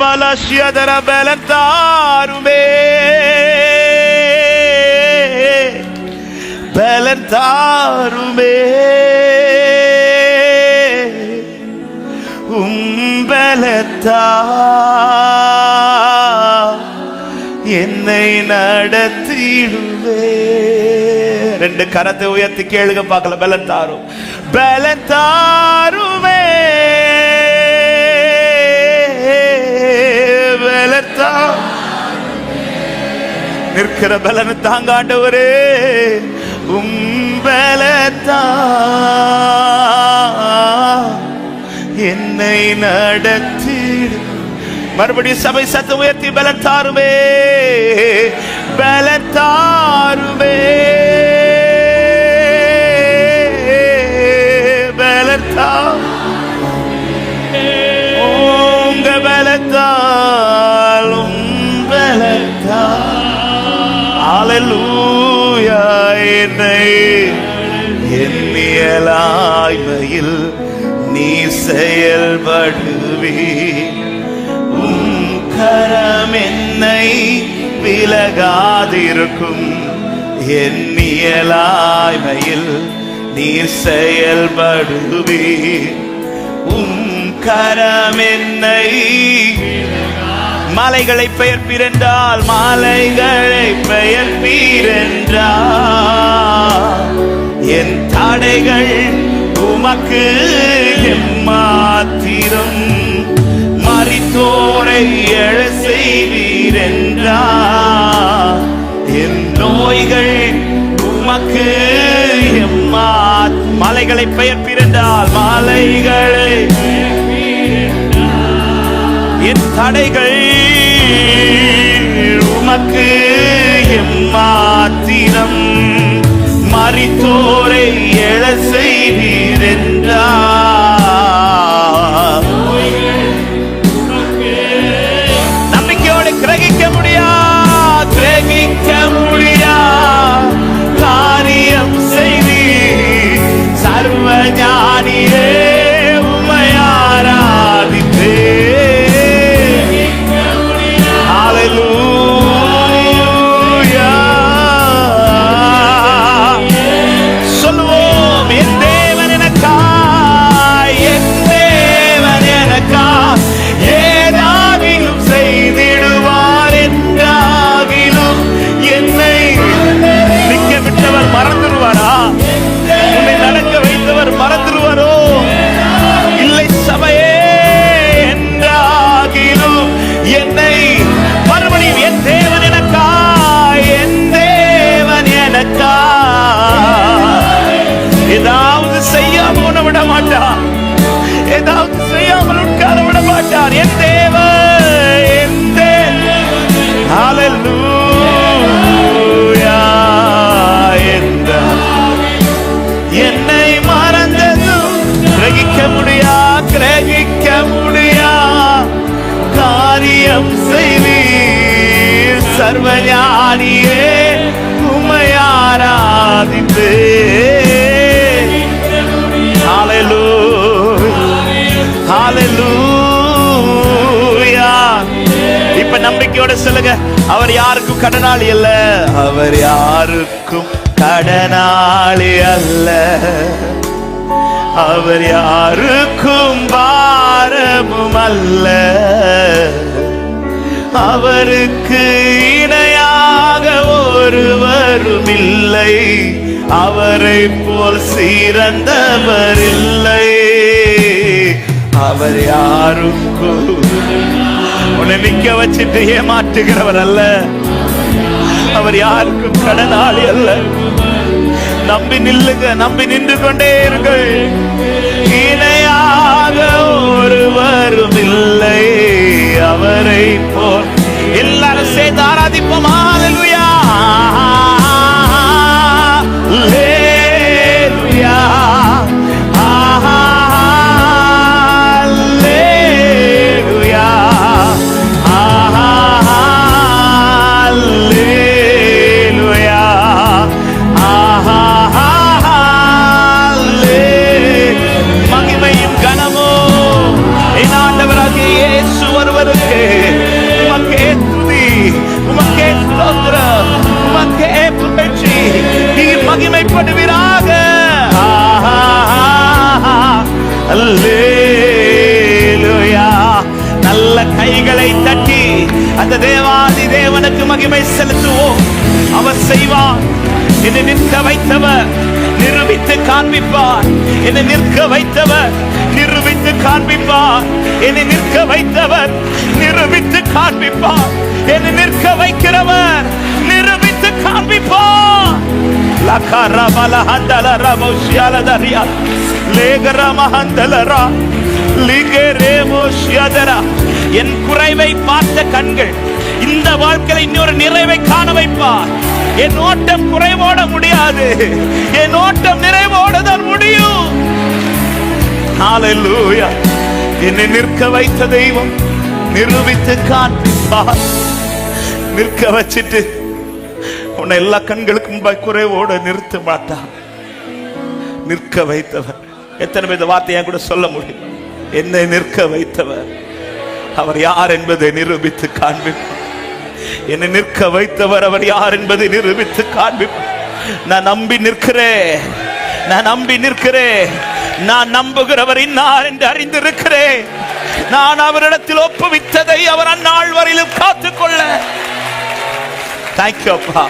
ബലശ്യതര ബലം താരുമേ ബലം താരുമേ ഉംബലത്താ என்னை நடத்திடுவே ரெண்டு கரத்தை உயர்த்தி கேளுங்க பார்க்கல பலன் தாரும் நிற்கிற பலனை தாங்காண்டவரே. உம்பலத்தா என்னை நடத்தி மறுபடியும் சபை சத்தம் உயர்த்தி பலத்தாருமே பலத்தாருமே. அலலூயா என்னை எண்ணியலாய்மையில் நீ செயல்படுவே உம் கரம் என்னை விலகாதிருக்கும். எண்ணியலாய்மையில் நீ செயல்படுவே உம் கரம் என்னை மலைகளை பெயர்ப்பீரென்றால் மலைகளை பெயர்ப்பீரென்றால் என் தடைகள் உமக்கு மாத்திரம் மறித்தோரை எழ செய்வீரென்றால் என் நோய்கள் உமக்கு எம்மா மலைகளை பெயர்ப்பீரென்றால் மலைகளை என் தடைகள் உமக்கு எம்மாத்திரம் மறித்தோரை எழ செய்வீரென்றார். காரியம் செய்வீர். சர்வஞானியே உமையாராதிப்பே ஹalleluya இப்ப நம்பிக்கையோட சொல்லுங்க. அவர் யாருக்கும் கடனாளி அல்ல. அவர் யாருக்கும் கடனாளி அல்ல. அவர் யாருக்கும் பாரமும் அல்ல அவருக்கு இணையாக ஒருவரும் இல்லை அவரை போல் சிறந்தவர் இல்லை அவர் யாருக்கும் உன்னை நிக்க வச்சுட்டு ஏமாற்றுகிறவர் அல்ல அவர் யாருக்கும் கடனாளி அல்ல. நம்பி நில்லுங்க நம்பி நின்று கொண்டே இருங்கள். இணையாக ஒருவரும் இல்லை அவரை போல் நல்ல கைகளை தட்டி அந்த தேவாதி தேவனுக்கு மகிமை செலுத்துவோம். அவர் செய்வார். என்னை நிற்க வைத்தவர். நிரூபித்து காண்பிப்பார். என்னை நிற்க வைத்தவர். நிரூபித்து காண்பிப்பார். என்னை நிற்க வைத்தவர். நிரூபித்து காண்பிப்பார். என்னை நிற்க வைக்கிறவர். நிரூபித்து காண்பிப்பார். லகர பலஹந்தல ரமோஷியாலதரியா லேகர மஹந்தலரா என் குறைவை பார்த்த கண்கள் இந்த வாழ்க்கையில் இன்னொரு நிறைவை காண வைப்பார். என் ஓட்டம் குறைவோட முடியாது. என் ஓட்டம் நிறைவோட தான் முடியும் என்னை நிற்க வைத்த தெய்வம் நிரூபித்து காண்பிப்பார் நிற்க வச்சிட்டு உன்னை எல்லா கண்களுக்கும் குறைவோட நிறுத்த மாட்டான் நிற்க வைத்தவன் எத்தனை பேர் வார்த்தை என் கூட சொல்ல முடியும்? என்னை நிற்க வைத்தவர். அவர் யார் என்பதை நிரூபித்து காண்பிப்பார். என்னை நிற்க வைத்தவர் அவர் யார் என்பதை நிரூபித்து காண்பிப்பார். நான் நம்பி நிற்கிறேன். நான் நம்பி நிற்கிறேன். நான் நம்புகிறவர் இன்னார் என்று அறிந்திருக்கிறேன். நான் அவரிடத்தில் ஒப்புவித்ததை அவர் அந்நாள் வரையிலும் காத்துக்கொள்ள. தேங்க்யூ அப்பா.